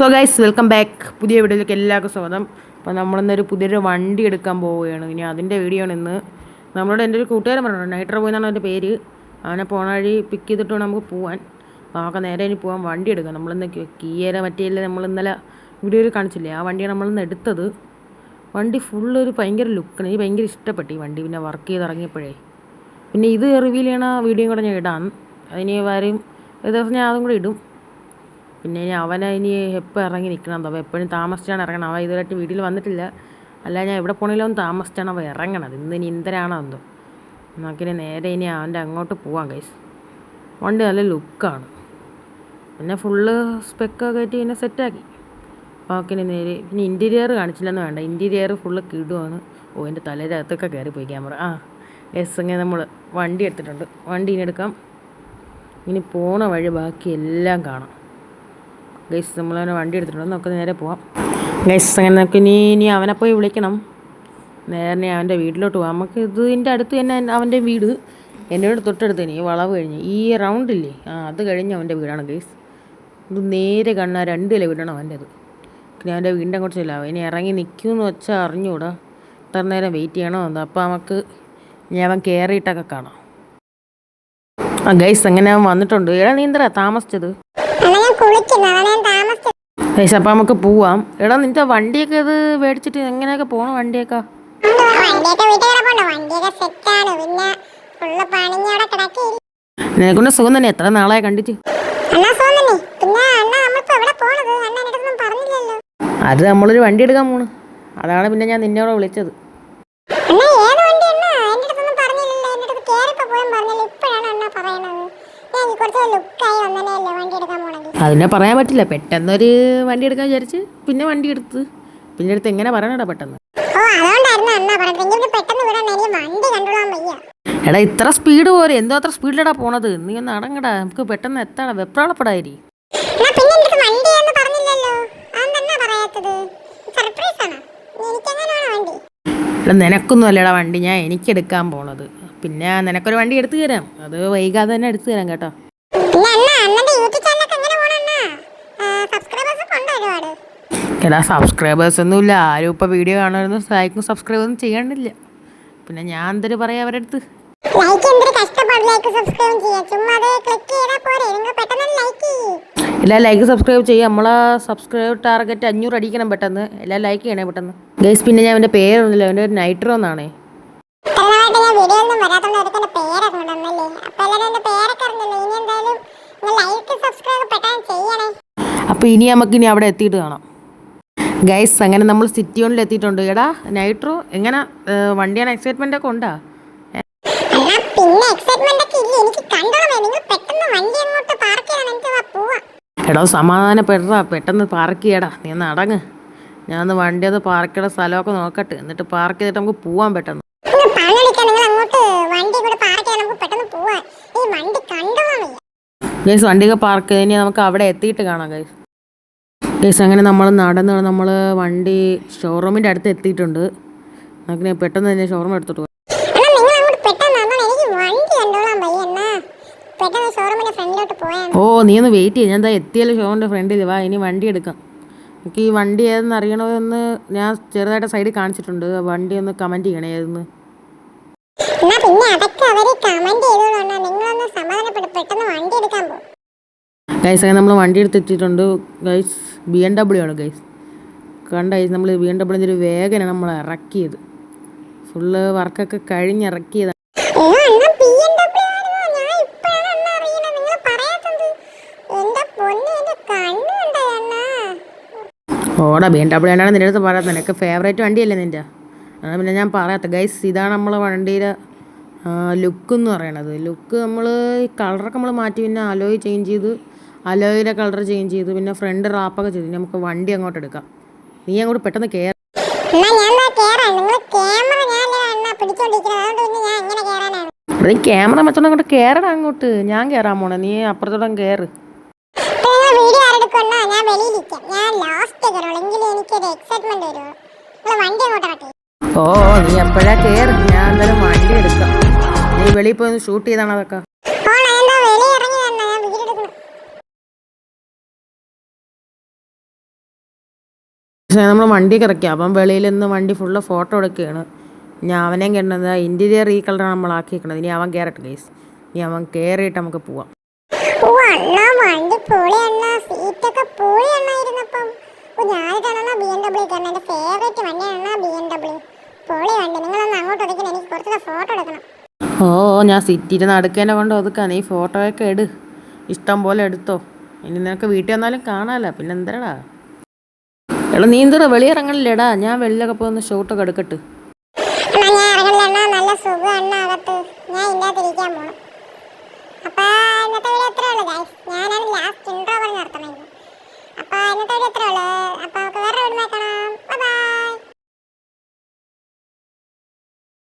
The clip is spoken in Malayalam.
സോ ഗൈസ് വെൽക്കം ബാക്ക് പുതിയ വീഡിയോയിലേക്ക് എല്ലാവർക്കും സ്വാഗതം. അപ്പോൾ നമ്മളിന്നൊരു പുതിയൊരു വണ്ടി എടുക്കാൻ പോവുകയാണ്. ഇനി അതിന്റെ വീഡിയോ ആണ് ഇന്ന്. നമ്മളോട് എന്റെ ഒരു കൂട്ടുകാരൻ പറഞ്ഞു നൈട്രോ പോയി എന്നാണ് എന്റെ പേര്. അവനെ പോണ വഴി പിക്ക് ചെയ്തിട്ട് നമുക്ക് പോകാൻ ആകെ നേരെ ഇനി പോകാൻ വണ്ടി എടുക്കാം. നമ്മളിന്ന് കീയര മറ്റേ നമ്മൾ ഇന്നലെ വീഡിയോയിൽ കാണിച്ചില്ലേ? ആ വണ്ടിയാണ് നമ്മളിന്ന് എടുത്തത്. വണ്ടി ഫുള്ള് ഒരു ഭയങ്കര ലുക്കാണ് എനിക്ക് ഭയങ്കര ഇഷ്ടപ്പെട്ടു ഈ വണ്ടി. പിന്നെ വർക്ക് ചെയ്ത് ഇറങ്ങിയപ്പോഴേ. പിന്നെ ഇത് റിവീൽ ചെയ്യണ വീഡിയോ കൂടെ ഞാൻ ഇടാം. അതിന് വരും ഒരു ദിവസം ഞാൻ അതും കൂടെ ഇടും. പിന്നെ ഇനി അവനെ ഇനി എപ്പോൾ ഇറങ്ങി നിൽക്കണം എന്താ? എപ്പോഴും താമസിച്ചാണ് ഇറങ്ങണം അവൻ ഇതുവരെയായിട്ട് വീട്ടിൽ വന്നിട്ടില്ല. അല്ല ഞാൻ എവിടെ പോകണമെങ്കിലും താമസിച്ചാണ് അവൻ ഇറങ്ങണത്. ഇന്ന് ഇനി ഇന്ദ്രാണോ എന്തോ? നമുക്കിനി നേരെ ഇനി അവന്റെ അങ്ങോട്ട് പോവാം കൈസ് വണ്ടി നല്ല ലുക്കാണ്. പിന്നെ ഫുള്ള് സ്പെക്കൊക്കെ കയറ്റി പിന്നെ സെറ്റാക്കി ഓക്കെ നേരെ പിന്നെ ഇന്റീരിയർ കാണിച്ചില്ലെന്ന് വേണ്ട. Interior full കിടുവാണ്. ഓ എന്റെ തലയിലകത്തൊക്കെ കയറി പോയി ക്യാമറ ആ എസ് ഇങ്ങനെ നമ്മൾ വണ്ടി എടുത്തിട്ടുണ്ട്. വണ്ടി ഇനി എടുക്കാം. ഇനി പോണ വഴി ബാക്കി എല്ലാം കാണാം. ഗൈസ് നമ്മളവനെ വണ്ടി എടുത്തിട്ടുണ്ട്. നമുക്ക് നേരെ പോവാം. ഗൈസ് അങ്ങനെ നമുക്ക് ഇനി ഇനി അവനെ പോയി വിളിക്കണം. നേരെ അവന്റെ വീട്ടിലോട്ട് പോവാം. നമുക്ക് ഇതിന്റെ അടുത്ത് തന്നെ അവന്റെ വീട്. എന്നോട് തൊട്ടടുത്ത് ഇനി വളവ് കഴിഞ്ഞ്. ഈ റൗണ്ട് ഇല്ലേ? ആ അത് കഴിഞ്ഞ് അവന്റെ വീടാണ് ഗൈസ്. ഇത് നേരെ കണ്ണ രണ്ട് കിലോ വീടാണ് അവന്റെ അത് പിന്നെ അവന്റെ വീടിന്റെ അങ്ങോട്ട് ചെല്ലാം. ഇനി ഇറങ്ങി നിൽക്കുമെന്ന് വെച്ചാൽ അറിഞ്ഞൂടാ. ഇത്ര നേരം വെയിറ്റ് ചെയ്യണോ എന്താ. അപ്പോൾ നമുക്ക് ഇനി അവൻ കയറിയിട്ടൊക്കെ കാണാം. ആ ഗൈസ് അങ്ങനെ അവൻ വന്നിട്ടുണ്ട്. എടാ നീന്തറ താമസിച്ചത്? ഗൈസ് അപ്പം നമുക്ക് പോവാം. എടാ നിന്റെ വണ്ടിയൊക്കെ ഇത് മേടിച്ചിട്ട് എങ്ങനെയൊക്കെ പോണു വണ്ടിയൊക്കെ? നിനക്കൊണ്ട് സുഖം തന്നെ? എത്ര നാളായി കണ്ടിട്ട്? പറഞ്ഞില്ലല്ലോ. അത് നമ്മളൊരു വണ്ടി എടുക്കാൻ പോണ്. അതാണ് പിന്നെ ഞാൻ നിന്നോട് വിളിച്ചത്. അതിനെ പറയാൻ പറ്റില്ല. പെട്ടെന്നൊരു വണ്ടി എടുക്കാൻ വിചാരിച്ച് പിന്നെ വണ്ടി എടുത്ത് പിന്നെ എടുത്ത് എങ്ങനെ പറയണടാ പെട്ടെന്ന്? എടാ ഇത്ര സ്പീഡ് പോരെ. എന്തോ അത്ര സ്പീഡിലടാ പോണത്. നീ ഒന്ന് അടങ്ങടാ. നമുക്ക് പെട്ടെന്ന് എത്താടാ. വെപ്രാളപ്പെടായി എന്നാ പിന്നെ എന്റെ വണ്ടി എന്ന് പറഞ്ഞില്ലല്ലോ. അതെന്താ പറയാത്തത്? സർപ്രൈസ് ആണ്? എനിക്കെങ്ങനെയാണ് വണ്ടി? എടാ നിനക്കൊന്നും അല്ലടാ വണ്ടി. ഞാൻ എനിക്കെടുക്കാൻ പോണത്. പിന്നെ നിനക്കൊരു വണ്ടി എടുത്തു തരാം. അത് വൈകാതെ തന്നെ എടുത്തു തരാം കേട്ടോ. എടാ സബ്സ്ക്രൈബേഴ്സ് ഒന്നുമില്ല ആരും ഇപ്പോൾ വീഡിയോ കാണുന്ന സഹായിക്കും സബ്സ്ക്രൈബ് ഒന്നും ചെയ്യണില്ല പിന്നെ ഞാൻ എന്തൊരു പറയാം അവരുടെ അടുത്ത്? എല്ലാ ലൈക്ക് സബ്സ്ക്രൈബ് ചെയ്യുക നമ്മളെ സബ്സ്ക്രൈബ് ടാർഗറ്റ് അഞ്ഞൂറ് അടിക്കണം പെട്ടെന്ന്. എല്ലാം ലൈക്ക് ചെയ്യണേ പെട്ടെന്ന്. ഗൈസ് പിന്നെ ഞാൻ അവന്റെ പേരൊന്നുമില്ല. അവന്റെ നൈട്രോ എന്നാണേ. നാളായിട്ട് ഞാൻ വീഡിയോ ഒന്നും വരാത്തോണ്ട് പേരൊക്കെ കൊണ്ടുവന്നല്ലേ? അപ്പൊ എല്ലാവരും എന്റെ പേരൊക്കെ അറിഞ്ഞല്ലോ. ഇനി എന്തായാലും ലൈക്ക് സബ്സ്ക്രൈബ് പെട്ടെന്ന് ചെയ്യണേ. അപ്പോൾ ഇനി നമുക്ക് ഇനി അവിടെ എത്തിയിട്ട് കാണാം. ഗൈസ് അങ്ങനെ നമ്മൾ സിറ്റി ഓണിൽ എത്തിയിട്ടുണ്ട്. എടാ നൈട്രോ എങ്ങനെ വണ്ടിയാണ് എക്സൈറ്റ്മെന്റ് ഒക്കെ ഉണ്ടാ? എടാ പിന്നെ എക്സൈറ്റ്മെന്റ് ഒക്കെ ഇല്ല? എനിക്ക് കണ്ടോളമേ നിങ്ങൾ പെട്ടെന്ന് വണ്ടി അങ്ങോട്ട് പാർക്ക് ചെയ്യണം. എനിക്ക് വാ പോവാ. എടോ സമാധാനപ്പെടാ പെട്ടെന്ന് പാർക്ക് ചെയ്യടാ. നീ ഒന്ന് അടങ്ങ്. ഞാൻ ഒന്ന് വണ്ടി ഒന്ന് പാർക്ക് ചെയ്ത സ്ഥലമൊക്കെ നോക്കട്ടെ. എന്നിട്ട് പാർക്ക് ചെയ്തിട്ട് നമുക്ക് പോവാൻ പെട്ടെന്ന് നിങ്ങൾ പണിയെടുക്കാൻ നിങ്ങൾ അങ്ങോട്ട് വണ്ടി കൂടെ പാർക്ക് ചെയ്യാൻ നമുക്ക് പെട്ടെന്ന് പോവാ ഈ വണ്ടി കണ്ടോളാൻ വയ്യ ഗൈസ് വണ്ടിയൊക്കെ പാർക്ക് ഇനി നമുക്ക് അവിടെ എത്തിയിട്ട് കാണാം ഗൈസ് ഗൈസ് അങ്ങനെ നമ്മൾ നടന്ന് നമ്മൾ വണ്ടി ഷോറൂമിന്റെ അടുത്ത് എത്തിയിട്ടുണ്ട്. നമുക്ക് പെട്ടെന്ന് തന്നെ ഷോറൂം എടുത്തിട്ട് ഓ നീ ഒന്ന് വെയിറ്റ് ചെയ്യ. ഞാൻ എന്താ എത്തിയാലും ഷോറിന്റെ ഫ്രണ്ടിൽ വാ ഇനി വണ്ടി എടുക്കാം. എനിക്ക് ഈ വണ്ടി ഏതെന്ന് അറിയണമെന്ന് ഞാൻ ചെറുതായിട്ട് സൈഡിൽ കാണിച്ചിട്ടുണ്ട്. വണ്ടി ഒന്ന് കമന്റ് ചെയ്യണേ ഏതെന്ന്. എന്നാ പിന്നെ അതൊക്കെ അവർ കമന്റ് ചെയ്തോളൂ നിങ്ങളൊന്ന് സമാധാനപ്പെട്ട് പെട്ടെന്ന് വണ്ടി എടുക്കാൻ പോകും ഗൈസ് അങ്ങനെ നമ്മൾ വണ്ടി എടുത്ത് എത്തിയിട്ടുണ്ട് ഗൈസ് ബി എം ഡബ്ല്യു ആണ് ഗൈസ് കണ്ട ഗൈസ് നമ്മൾ ബി എം ഡബ്ല്യൂന്റെ ഒരു വേഗനാണ് നമ്മൾ ഇറക്കിയത്. ഫുള്ള് വർക്കൊക്കെ കഴിഞ്ഞ് ഇറക്കിയതാണ് ഓടാ ബി എം ഡബ്ല്യു ആണ് നിന്റെ അടുത്ത് പറയാത്ത നിനക്ക് ഫേവറേറ്റ് വണ്ടിയല്ലേ നിന്റെ അതാണ് പിന്നെ ഞാൻ പറയാത്ത ഗൈസ് ഇതാണ് നമ്മളെ വണ്ടിയുടെ ലുക്ക് എന്ന് പറയണത്. ലുക്ക് നമ്മൾ കളറൊക്കെ നമ്മൾ മാറ്റി പിന്നെ അലോയ് ചേഞ്ച് ചെയ്ത് അലോയിലെ കളർ ചേഞ്ച് ചെയ്ത് പിന്നെ ഫ്രണ്ട് റാപ്പൊക്കെ ചെയ്ത് നമുക്ക് വണ്ടി അങ്ങോട്ട് എടുക്കാം. നീ അങ്ങോട്ട് പെട്ടെന്ന് കയറി നീ ക്യാമറ വെച്ചോണ്ട് അങ്ങോട്ട് കയറടാ അങ്ങോട്ട്. ഞാൻ കയറാൻ പോണേ നീ അപ്പുറത്തോടെ കയറ് ഓ നീ എപ്പോഴാ കയറി ഞാൻ എന്തായാലും വണ്ടി എടുക്കാം. നീ വെളിയിൽ പോയി ഷൂട്ട് ചെയ്താണ് അതൊക്കെ? പക്ഷേ നമ്മൾ വണ്ടിയൊക്കെ ഇറക്കി അപ്പം വെളിയിൽ നിന്ന് വണ്ടി ഫുള്ള് ഫോട്ടോ എടുക്കുകയാണ്. ഇനി അവനെയും കിട്ടുന്നത് ഇന്റീരിയർ ഈ കളറാണ് നമ്മൾ ആക്കിയിരിക്കുന്നത് ഇനി അവൻ കയറട്ടെ ഗൈസ് ഇനി അവൻ കയറിയിട്ട് നമുക്ക് പോവാം. വണ്ടി ബി എം ഡബ്ല്യൂ എന്റെ ഫേവറേറ്റ് ബി എം ഡബ്ല്യൂ പൊളി വണ്ടി നിങ്ങളൊന്ന് അങ്ങോട്ട് ഫോട്ടോ എടുക്കണം. ഓ ഞാൻ സിറ്റിയിൽ നടക്കേനെ കൊണ്ട് ഒതുക്കാൻ ഈ ഫോട്ടോയൊക്കെ എടു ഇഷ്ടം പോലെ എടുത്തോ. ഇനി നിനക്ക് വീട്ടിൽ വന്നാലും കാണാലോ. പിന്നെ എന്തരടാ? എടാ നീ എന്തടാ വെളിയിറങ്ങണില്ലേടാ ഞാൻ വെളിയിലൊക്കെ പോയി ഷോട്ടൊക്കെ എടുക്കട്ട്. ഞാനാണ് ലാസ്റ്റ് ഇൻട്രോ പറഞ്ഞ് നിർത്തണത് അപ്പോൾ ഇന്നത്തെ വീഡിയോ എത്ര ഉള്ളു. വേറെ വീഡിയോ കാണാം. ബൈ